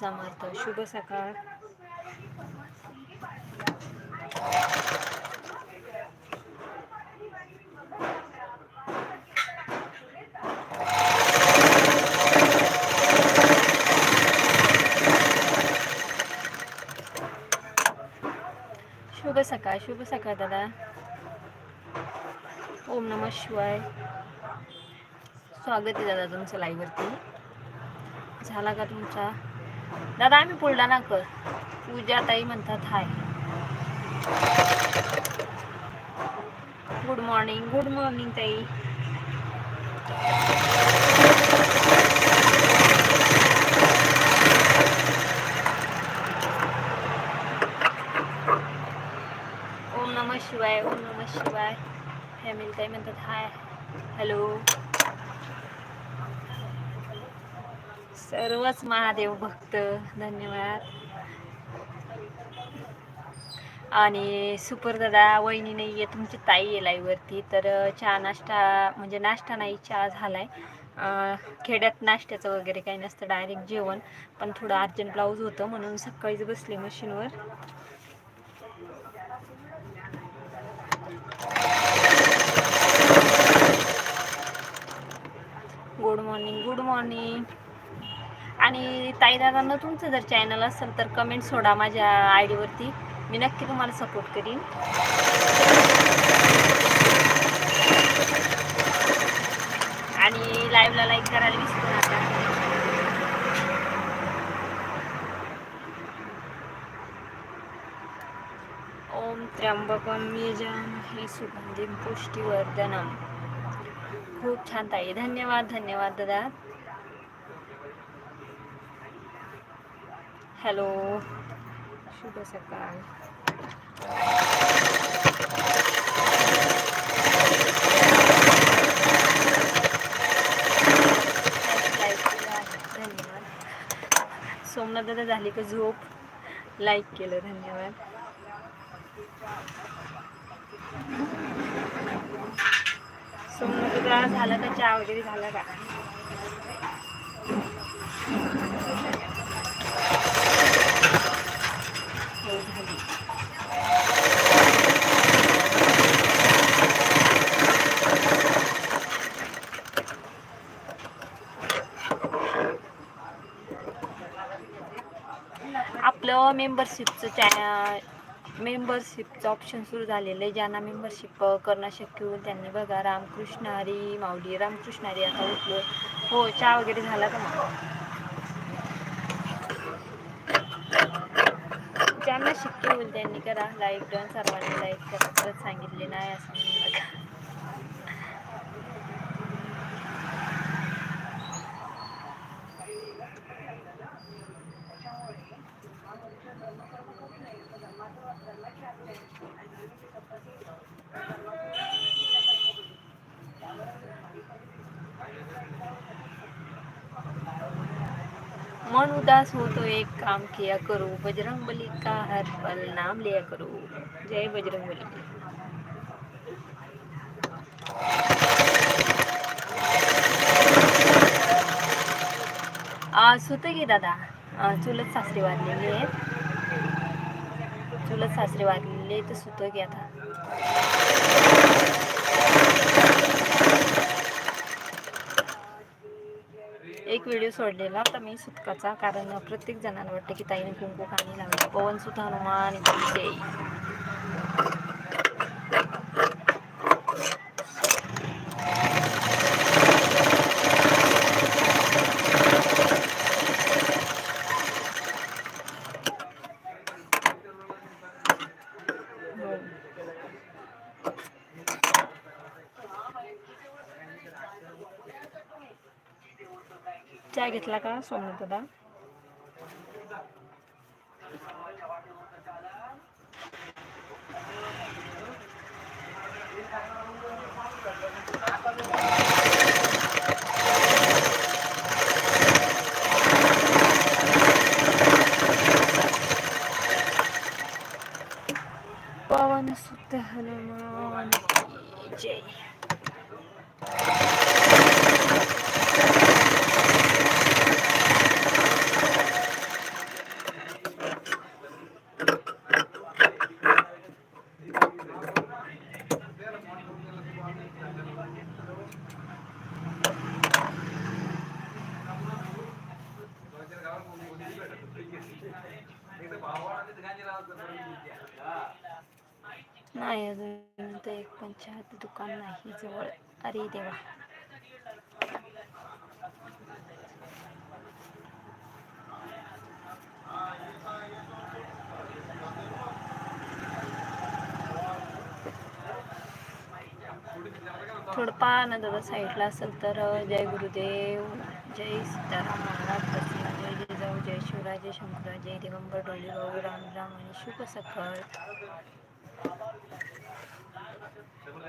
समर्थ. शुभ सकाळ. शुभ सकाळ शुभ सकाळ दादा. ओम नम शिवाय. स्वागत आहे दादा तुमचं लाईव्हवरती झाला का तुमचा दादा आम्ही बुलढाणा कर. पूजा ताई म्हणतात hi. Good morning good morning ताई. ओम नम शिवाय ओम नम शिवाय. फॅमिली ताई म्हणतात हाय. हॅलो सर्वच महादेव भक्त धन्यवाद. आणि सुपर दादा वहिनी नाही आहे तुमची ताई आहे लाईव्हवरती तर चहा नाश्ता म्हणजे नाश्ता नाही चहा झालाय. आहे खेड्यात नाश्त्याचं वगैरे काही नसतं डायरेक्ट जेवण. पण थोडं अर्जंट ब्लाऊज होतं म्हणून सकाळीच बसले मशीनवर. Good morning good morning. आणि ताईदादांना तुमचं जर चॅनल असेल तर कमेंट सोडा माझ्या आय डीवरती मी नक्की तुम्हाला सपोर्ट करीन. आणि लाईव्हला लाईक करायला विसरू नका. ओम त्र्यंबकम यजामहे सुगंधी पुष्टीवर्धनम. खूप छान ताई. धन्यवाद धन्यवाद दादा. हॅलो. शुभ सकाळ. धन्यवाद. सोमनाथ दादा झाली का झोप? लाईक केलं धन्यवाद. सोमनाथ दादा झालं का चहा वगैरे झाला का? आपलं मेंबरशिपचं चॅन मेंबरशिपचं ऑप्शन सुरू झालेलं आहे. ज्यांना मेंबरशिप करणं शक्य होईल त्यांनी बघा. रामकृष्ण हरी माऊली रामकृष्ण हरी आता उठलो हो चहा वगैरे झाला का मग शक्य होईल त्यांनी करा. लाईक डन सर्वांनी लाईक करा. परत सांगितले नाही असं म्हणू नका उदास हो तो एक काम किया करो बजरंग बली का हर पल नाम लिया करो। जय बजरंग बली। सुतं की दादा। चुलत सासरी वाढलेली आहेत चुलत सासरी वाढलेली तर सुतं की आता। एक व्हिडिओ सोडलेला होता मी सुतकाचा कारण प्रत्येक जणांना वाटतं की ताईने कुंकू खाणी लावली. पवनसुत हनुमान चहा घेतला का सोमू दादा पवन सुत हनुमान की जय नाही अजून तर एक पण चहाचं दुकान नाही जवळ अरे देवा थोडं पहा ना दादा साईडला असेल तर जय गुरुदेव जय सीताराम महाराज प्रसन्न जय जिजाऊ जय शिवराज जय शंकरराज जय दिगंबर डोली भाऊ राम राम आणि शुभ सकाळ.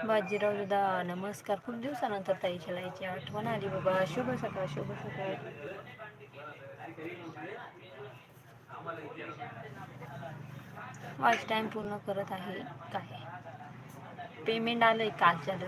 बाजीराव दादा नमस्कार. खूप दिवसानंतर ताईच्या लाईची आठवण आली बाबा. शुभ सकाळ शुभ सकाळ. वाच टाइम पूर्ण करत आहे. काय? पेमेंट आलंय झालं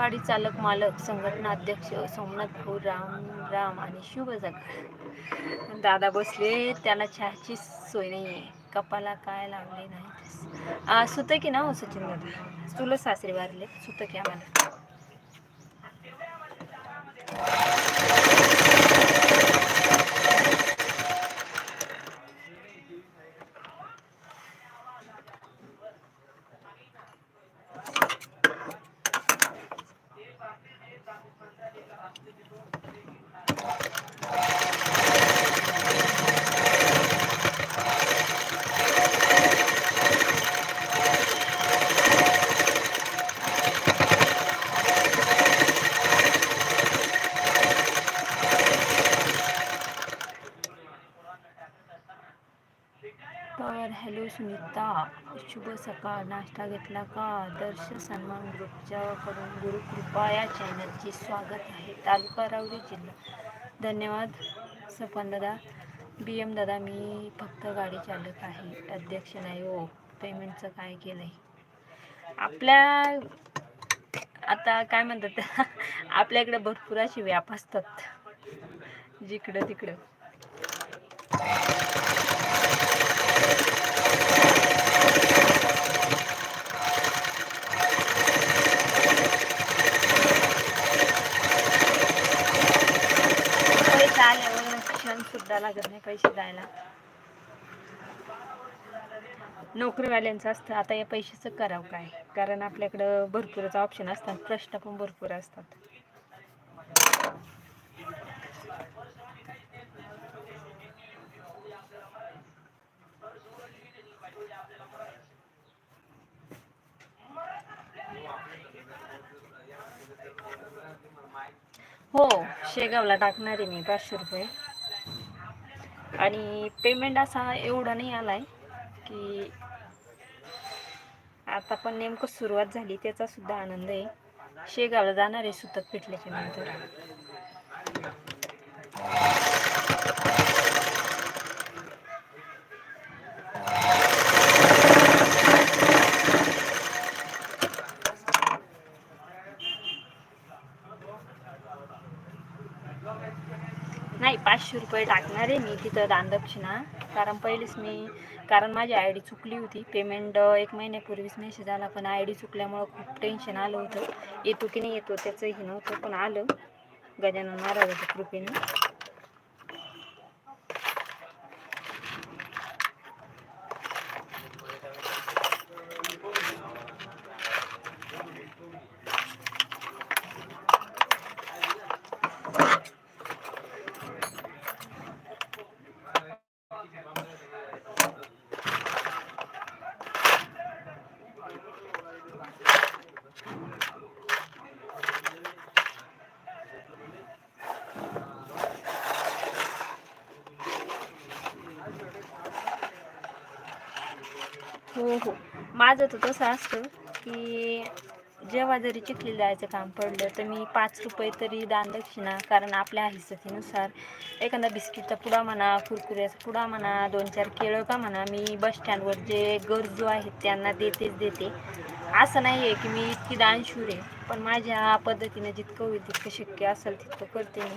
गाडी चालक मालक संघटना अध्यक्ष सोमनाथ भाऊ राम राम आणि शुभ सकाळ दादा बसले त्याला चहाची सोय नाही आहे कपाला काय लागले नाही सुत की ना हो सचिन दादा? तुला सासरे वारले सुत की आम्हाला तर हॅलो सुनीता शुभ सकाळ नाश्ता घेतला का? आदर्श सन्मान ग्रुपच्या कडून गुरुकृपा या चॅनलचे स्वागत आहे. तालुका रावली जिल्हा. धन्यवाद सपन दादा. बी एम दादा मी फक्त गाडी चालक आहे. अध्यक्ष नाही हो. पेमेंटचं काय केलं आहे आपल्या आता काय म्हणतात? आपल्याकडे भरपूर अशी व्याप असतात. जिकडं तिकडं. सुद्धा लागत नाही पैसे द्यायला. नोकरीवाल्यांचं असतं. आता या पैशाचं करावं काय? कारण आपल्याकडं भरपूरच ऑप्शन असतात. प्रश्न पण भरपूर असतात. हो शेगावला टाकणार आहे मी पाचशे रुपये. आणि पेमेंट असा एवढा नाही आला आहे की आता पण नेमकं सुरुवात झाली त्याचा सुद्धा आनंद आहे. शेगावला जाणार आहे सुतक पेटल्याच्या नंतर नाही पाचशे रुपये टाकणार आहे मी तिथं दानदक्षिणा कारण पहिलीच मी कारण माझी आय डी चुकली होती. पेमेंट एक महिन्यापूर्वीच मेसेज आला पण आय डी चुकल्यामुळं खूप टेन्शन आलं होतं. येतो की नाही येतो त्याचंही नव्हतं पण आलं. गजानन महाराजाच्या कृपेनं. हो हो. माझं तर तसं असतं की जेव्हा जरी चिखली जायचं काम पडलं तर मी पाच रुपये तरी दानदक्षिणा कारण आपल्या हिस्सतीनुसार एखादा बिस्किटचा पुडा म्हणा कुरकुऱ्याचा पुडा म्हणा दोन चार केळं का म्हणा मी बस स्टँडवर जे गरजू आहेत त्यांना देतेच देते. असं नाही आहे की मी इतकी दानशूर आहे पण माझ्या पद्धतीने जितकं होईल तितकं शक्य असेल तितकं करते मी.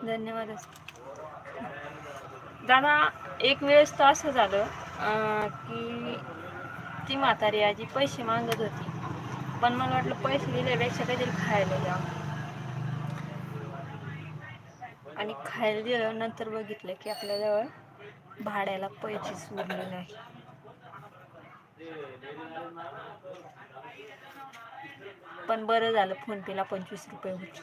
धन्यवाद दादा एक वेळेस तर असं झालं की ती म्हातारी आजी पैसे मागत होती. पण मला वाटलं पैसे दिल्यापेक्षा काहीतरी खायला द्या आणि खायला दिलं नंतर बघितलं की आपल्याजवळ भाड्याला पैसे उरले नाही पण बरं झालं फोनपेला पंचवीस रुपये होते.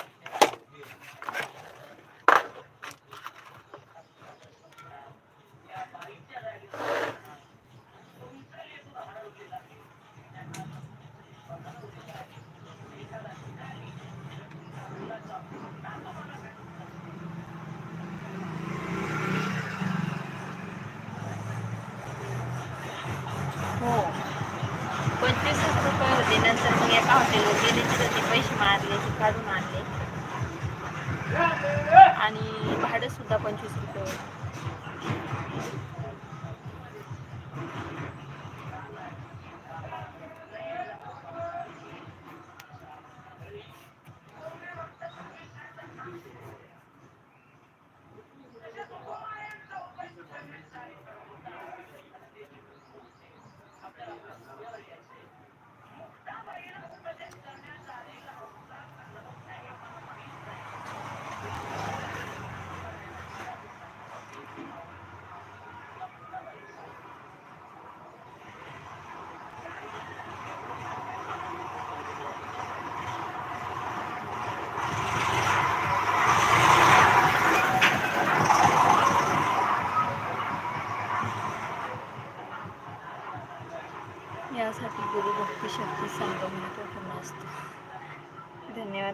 हो पंचवीस रुपये होते नंतर हॉटेलवर गेले तिथे ते पैसे मारले ते काढून आणले. आणि भाडं सुद्धा पंचवीस रुपये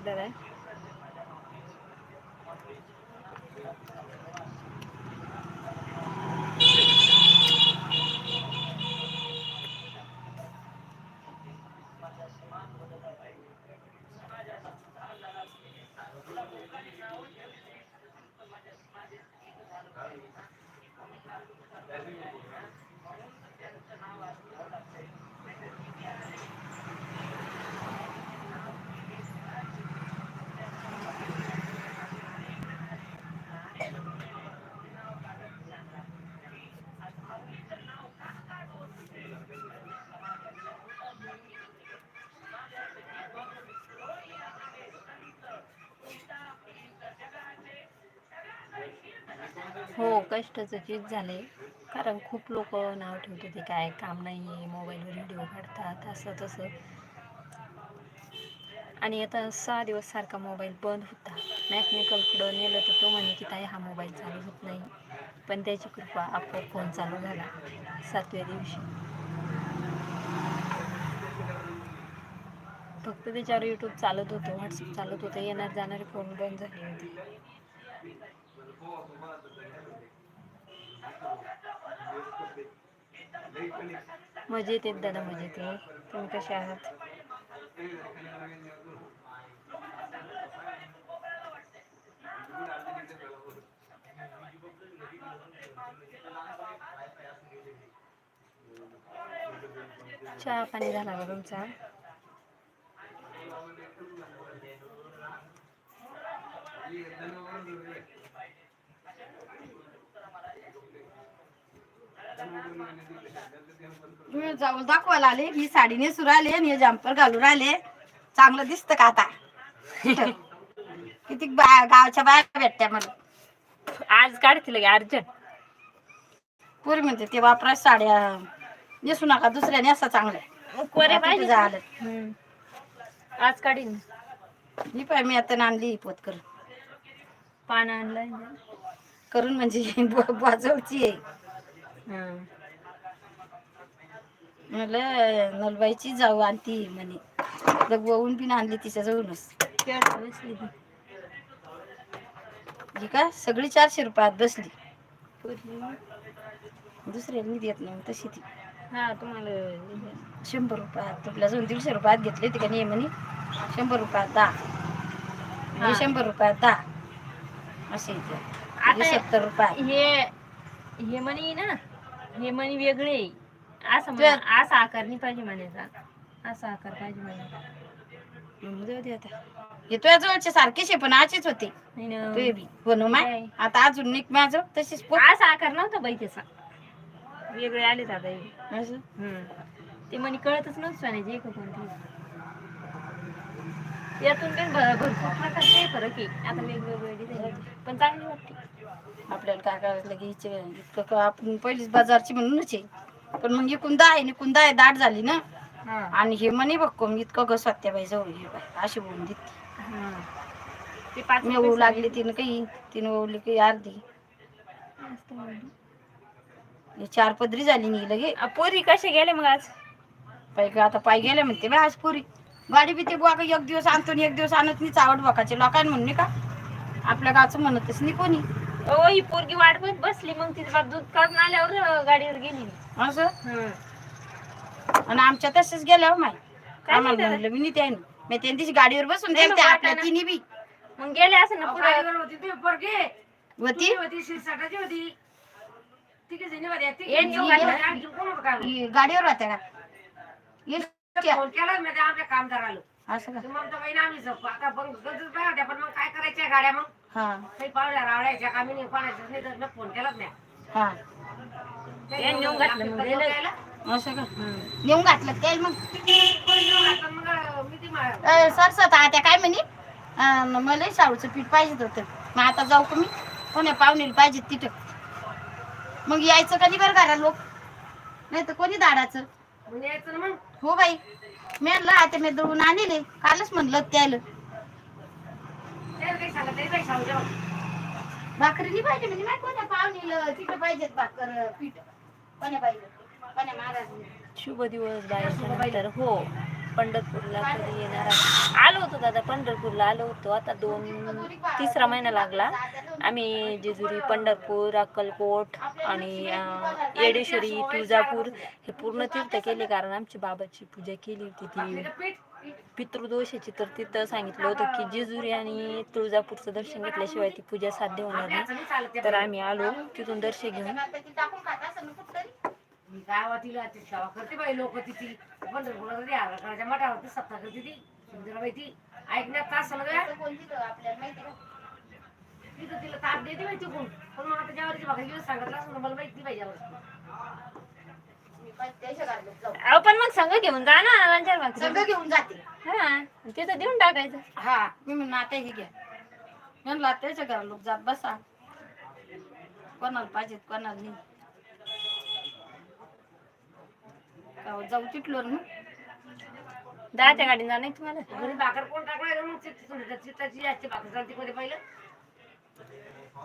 ಮಾಡ್ತಿದ್ದಾರೆ हो कष्टाचं चीज झाले कारण खूप लोक नाव ठेवते ते काय काम नाही आहे मोबाईलवर व्हिडिओ काढतात असं तसं. आणि आता सहा दिवस सारखा मोबाईल बंद होता. मॅकॅनिकलकडं नेलं तर तो म्हणे की ताई हा मोबाईल चालू होत नाही. पण त्याची कृपा आपोआप फोन चालू झाला सातव्या दिवशी. फक्त त्याच्यावर यूट्यूब चालत होतं व्हॉट्सअप चालत होतं येणार जाणारे फोन बंद झाले होते. मजेत येत दादा मजेत आहे. तुम्ही कसे आहात? चहा पाणी झाला का तुमचा? जाऊ दाखवायला आले ही साडी नेसून आले आणि हे जम्पर घालून आले चांगलं दिसतं का आता? किती बा- गावच्या बाया भेटत्या मला आज काढतील लगे अर्जंट. पुरी म्हणते ते वापरा साड्या नेसू नका दुसऱ्या नेसा चांगल्या. कोरे आता पाहिजे ते झालं हम्म. आज काढीन. ही पाय मी आता आणली पोत करून. पान आणलंय. करून म्हणजे ब- बाजूची आहे हं. म्हणलं नलबाईची जाऊ आणती म्हणे. लगवून बी आणली तिच्या जवळूनच बसली ती? का? सगळी चारशे रुपयात बसली. पूर्वी. दुसऱ्याला मी देत नाही तशी ती. हा तुम्हाला शंभर रुपयात तुला जाऊन दीडशे रुपयात घेतले ते का नाही म्हणे? शंभर रुपयात दहा. शंभर रुपयात दहा. असे सत्तर रुपयात. हे हे मणी ना हे मणी वेगळे आहे. असं म्हणा- असा आकार नाही पाहिजे म्हणायचा असा आकार पाहिजे म्हणायचा म्हणून जाऊ दे आता. हे तुझ्या जवळचे सारखेच आहे पण आचेच होते. नाही ना. तुझे बी बनव माय. काय? आता अजून एक माझं तशीच पोत असा आकार नव्हता बाई त्याचा. वेगळे आले आता हे. असं? हम्म. ते म्हणे कळतच नव्हतं सोन्याचे एक कोणती. यातून पण भरपूर प्रकारचे फरक आहे. आता वेगवेगळे डिझाईन पण चांगली वाटते. आपल्याला काय करायचं की हिचे इतकं का आपण पहिलीच बाजारची म्हणूनच आहे. पण मग एकूण दहा आहे एकूण दहा आहे, दाट झाली ना. आणि हे म्हणे बघ कोण इतकं ग सत्याबाई जवळ हे बाई अशी बोलून देते. हा. ते पाच मी लागली तिनं काही तिनं ओळली काही अर्धी. हे चार पदरी झाली नाही लगे. आ, पोरी कसे गेले मग आज? पाय ग आता पाय गेले म्हणते बा आज पुरी. गाडी बी ते बुवा का एक दिवस आणतो आणि एक दिवस आणत नाही चावट बकाचे लोकांनी म्हणणे का? आपल्या गावचं म्हणतच नाही कोणी. ओ ही पोरगी वाट बघत बसली मग तिचं बाप दूध काढून आल्यावर गाडीवर गेली असं? हं. आणि आमच्या तसेच गेल्या हो माय. काय आम्हाला म्हणलं मी नाही त्याने मी त्या दिवशी गाडीवर बसून नाही मग आपल्या वाटाणा. तिन्ही बी. मग गेले असं ना पुढे. होती ये नेऊ घातलं. ही गाडीवर होत्या का? क्या? कामदाराला. असं का? मग तर आम्ही झोप आता गरजच होत्या पण मग काय करायच्या गाड्या मग? हा. काही पावल्या रावळ्याच्या कामी नाही कोणाच्याच नाही तर मी फोन केलाच नाही. हा. ये नेऊन घातलं मग गेलं. गेलं. असं का. नेऊन घातलं काय मग? कोणी नेऊन घातलं मग मी ती मा- अ, सरसत आता काय म्हणे? मला शाळूचं पीठ पाहिजे होतं. मग आता जाऊ का मी? कोणी पाहुणेला पाहिजे तिथं. मग यायचं कधी बरं घरा लोक? नाही तर कोणी दाडाचं मग यायचं ना मग. हो बाई. मी आणलं आता मी दळून आणले. कालच म्हणलं त्याला. भाकरीनी पाहिजे म्हणजे माहीत कोण्या पाहुणेला तिकडे पाहिजेत भाकर पीठ? कोण्या पाहिजे कोण्या महाराज शुभ दिवस बाहेर हो पंढरपूरला कधी येणार आलो होतो दादा पंढरपूरला आलो होतो. आता दोन तिसरा महिना लागला. आम्ही जेजुरी पंढरपूर अक्कलकोट आणि येडेश्वरी तुळजापूर हे पूर्ण तीर्थ केले कारण आमची बाबाची पूजा केली होती ती. पितृदोषाची तर तिथं सांगितलं होतं की जेजुरी आणि तुळजापूरचं दर्शन घेतल्याशिवाय ती पूजा साध्य होणार नाही. तर आम्ही आलो तिथून दर्शन घेऊन. गावातील सेवा करते बाई लोक पंढरपूरला मठावरती सत्ता करते ती. सुंदराबाई ती. ऐकण्यात तास समजा आपल्याला माहिती तिथं तिला ताप देते माहिती कोण पण मग आता ज्यावरची बघा दिवस सांगितलं असं मला माहिती पाहिजे यावर मी पण त्याच्या घरात जाऊ अहो पण मग संघ घेऊन जा ना लंचार सगळं घेऊन जाते. हा तिथं देऊन टाकायचं. हा मी म्हणून आता हे घ्या. म्हणलं त्याच्या घरा लोक जात बसा. कोणाला पाहिजेत कोणाला नाही. का जाऊ चिटलो ना? दहाच्या गाडीने जा नाही तुम्हाला? घरी भाकर कोण टाकणार मग? चित्त- चित्ताची जास्त भाकर चालते मध्ये पहिलं?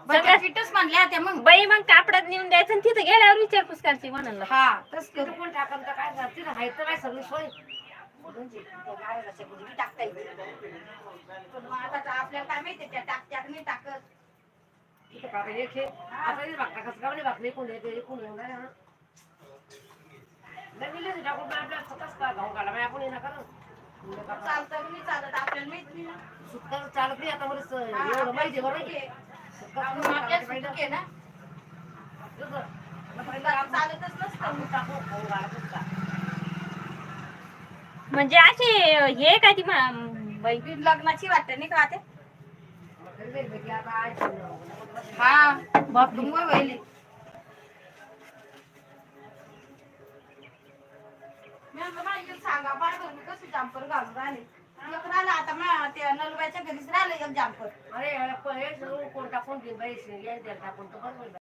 बरं चिटच म्हणल्या त्या मग. बाई मग कापडात नेऊन द्यायचं आणि तिथं गेल्यावर विचारपूस करायची म्हणाला हा तस करू. कोण तर काय तर काय सगळी सोय? टाकता येते. पण मग आता आपल्याला काय माहिती त्या नाही टाकत? चालतं की नाही चालत? आपल्याला माहीत सुटका चालत नाही आता बरंच. हा, एवढं माहिती आहे. म्हणजे अशी हे काय ती लग्नाची वाटते नाही का ते. हा बाप वहिले सांगा बघ कसं जांपर घालून राहिले? एक राहिलं आता मग त्या नलबाईच्या घरीच राहिलं एक जांपर अरे याला पण हे सगळं कोण टाकून दे बाई या द्या टाकून तर बरोबर आहे.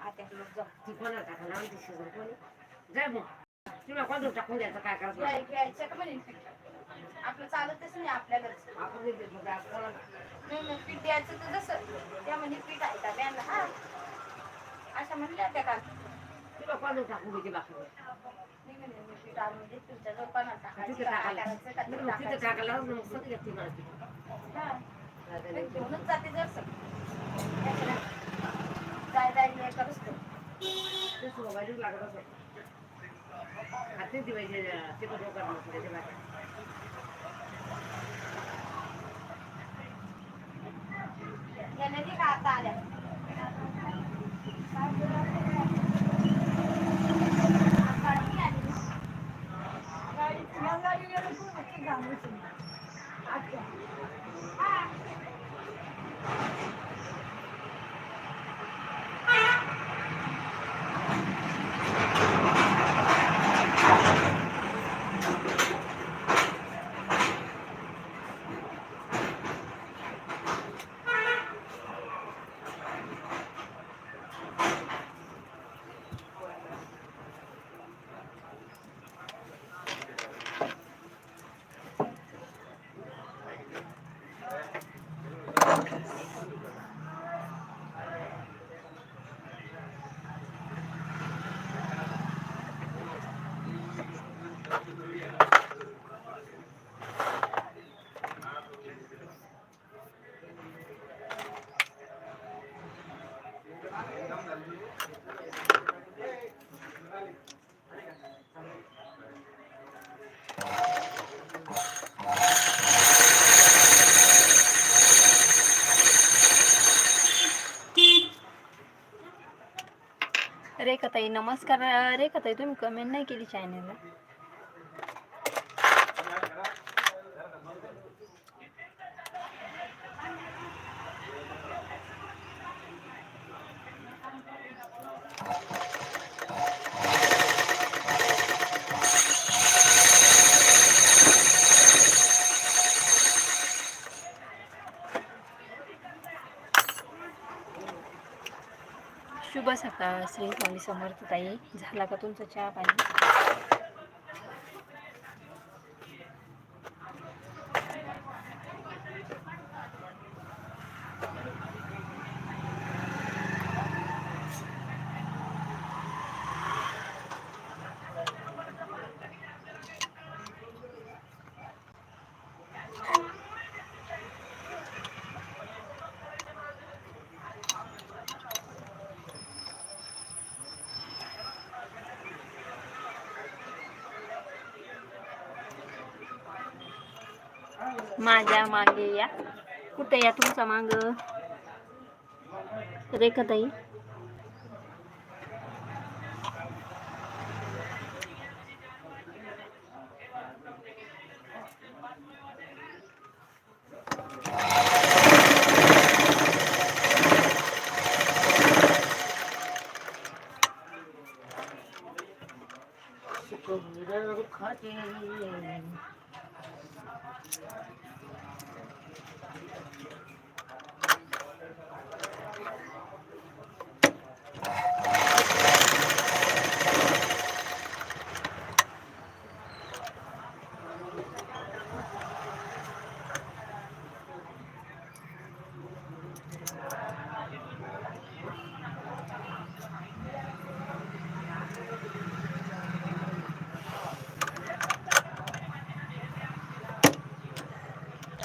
आता लोक जाऊ. ती कोणाला टाकून आमची शेजार कोणी जाय मग. तुला कोणतं टाकून द्यायचं? काय करायचं? घ्यायचं का म्हणे? पीठ? आपलं चालतच नाही आपल्या घरचं. आपण नाही देत मग काय कोणाला? नाही, नाही, पीठ द्यायचं तर जसं. त्या म्हणे पीठ आहे का? ब्यांना हा. अशा म्हणल्या त्या का तुला कोणतं टाकून द्यायची बाकी टाकायला. ते घेऊनच जाते जाय जाय सोबायलाच लागत असं हाती दिवायचे ते कसं ताई नमस्कार. रेखाताई तुम्ही कमेंट नाही केली चॅनलला बस आता श्री स्वामी समर्थ ताई झाला का तुमचा चहा पाणी? माझ्या मागे या. कुठे या तुमचा माग? रेखाताई.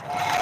you